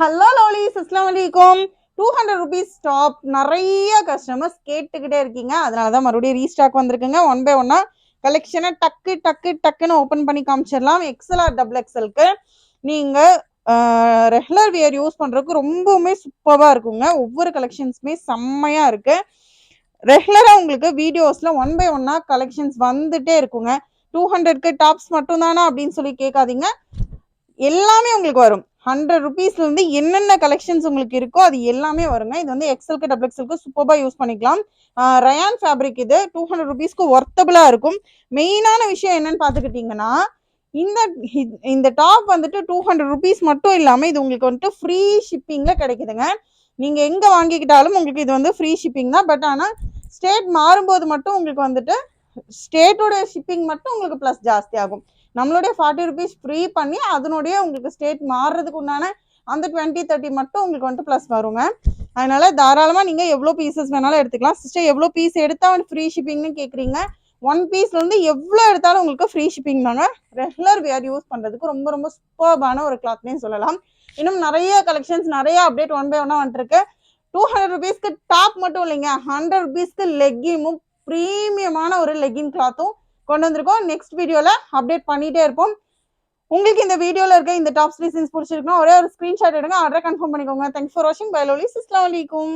Hello லோலிஸ் அஸ்லாம் வலைக்கும் டூ ஹண்ட்ரட் ருபீஸ் டாப் நிறைய கஸ்டமர்ஸ் கேட்டுக்கிட்டே இருக்கீங்க. அதனால தான் மறுபடியும் ரீஸ்டாக் வந்திருக்குங்க. ஒன் பை ஒன்னா கலெக்ஷனை டக்கு டக்கு டக்குன்னு ஓப்பன் பண்ணி காமிச்சிடலாம். எக்ஸ்எல்ஆர் டபுள் எக்ஸ்எல்க்கு நீங்கள் ரெகுலர் வியர் யூஸ் பண்ணுறதுக்கு ரொம்பவுமே சூப்பராக இருக்குங்க. ஒவ்வொரு கலெக்ஷன்ஸுமே செம்மையாக இருக்குது ரெகுலராக உங்களுக்கு வீடியோஸில் ஒன் பை ஒன்னாக கலெக்ஷன்ஸ் வந்துட்டே இருக்குங்க. டூ ஹண்ட்ரட்க்கு டாப்ஸ் மட்டும்தானா அப்படின்னு சொல்லி கேட்காதீங்க. எல்லாமே உங்களுக்கு வரும். ஹண்ட்ரட் ருபீஸ்லேருந்து என்னென்ன கலெக்ஷன்ஸ் உங்களுக்கு இருக்கோ அது எல்லாமே வருங்க. இது வந்து எக்ஸலுக்கு டபுள் எக்ஸலுக்கு சூப்பராக யூஸ் பண்ணிக்கலாம். ரயான் ஃபேப்ரிக் இது டூ ஹண்ட்ரட் ருபீஸ்க்கு ஒர்த்தபுளாக இருக்கும். மெயினான விஷயம் என்னன்னு பார்த்துக்கிட்டிங்கன்னா இந்த இந்த டாப் வந்துட்டு டூ ஹண்ட்ரட் ருபீஸ் மட்டும் இல்லாமல் இது உங்களுக்கு வந்துட்டு ஃப்ரீ ஷிப்பிங்கில் கிடைக்குதுங்க. நீங்கள் எங்கே வாங்கிக்கிட்டாலும் உங்களுக்கு இது வந்து ஃப்ரீ ஷிப்பிங் தான். பட் ஆனால் ஸ்டேட் மாறும்போது மட்டும் உங்களுக்கு வந்துட்டு ஸ்டேட்டோட ஷிப்பிங் மட்டும் உங்களுக்கு ப்ளஸ் ஜாஸ்தி ஆகும். நம்மளுடைய ஃபார்ட்டி ருபீஸ் ஃப்ரீ பண்ணி அதனுடைய உங்களுக்கு ஸ்டேட் மாறுறதுக்கு உண்டான அந்த டுவெண்ட்டி தேர்ட்டி மட்டும் உங்களுக்கு வந்துட்டு ப்ளஸ் வருங்க. அதனால தாராளமாக நீங்கள் எவ்வளோ பீசஸ் வேணாலும் எடுத்துக்கலாம். சிஸ்டர் எவ்வளோ பீஸ் எடுத்தால் ஃப்ரீ ஷிப்பிங்னு கேட்குறீங்க ஒன் பீஸ்லேருந்து எவ்வளோ எடுத்தாலும் உங்களுக்கு ஃப்ரீ ஷிப்பிங் தாங்க. ரெகுலர் வேர் யூஸ் பண்ணுறதுக்கு ரொம்ப ரொம்ப சூப்பர்பான ஒரு கிளாத்னே சொல்லலாம். இன்னும் நிறைய கலெக்ஷன்ஸ் நிறைய அப்டேட் ஒன் பை ஒன்னாக வந்துருக்கு. டூ ஹண்ட்ரட் ருபீஸ்க்கு டாப் மட்டும் இல்லைங்க. ஹண்ட்ரட் ருபீஸ்க்கு லெக்கிமும் ப்ரீமியமான ஒரு லெகின் கிளாத்தும் கொண்டு வந்திருக்கோம் நெக்ஸ்ட் வீடியோவில் அப்டேட் பண்ணிகிட்டே இருப்போம். உங்களுக்கு இந்த வீடியோவில் இருக்க இந்த டாப்ஸ் டிசைன்ஸ் பிடிச்சிருக்குன்னா ஒரே ஒரு ஸ்க்ரீன்ஷாட் எடுங்க. ஆர்டர் கன்ஃபார்ம் பண்ணிக்கோங்க. தேங்க்ஸ் ஃபார் வாட்சிங் பை லோலி அஸ்லாம் வலைக்கும்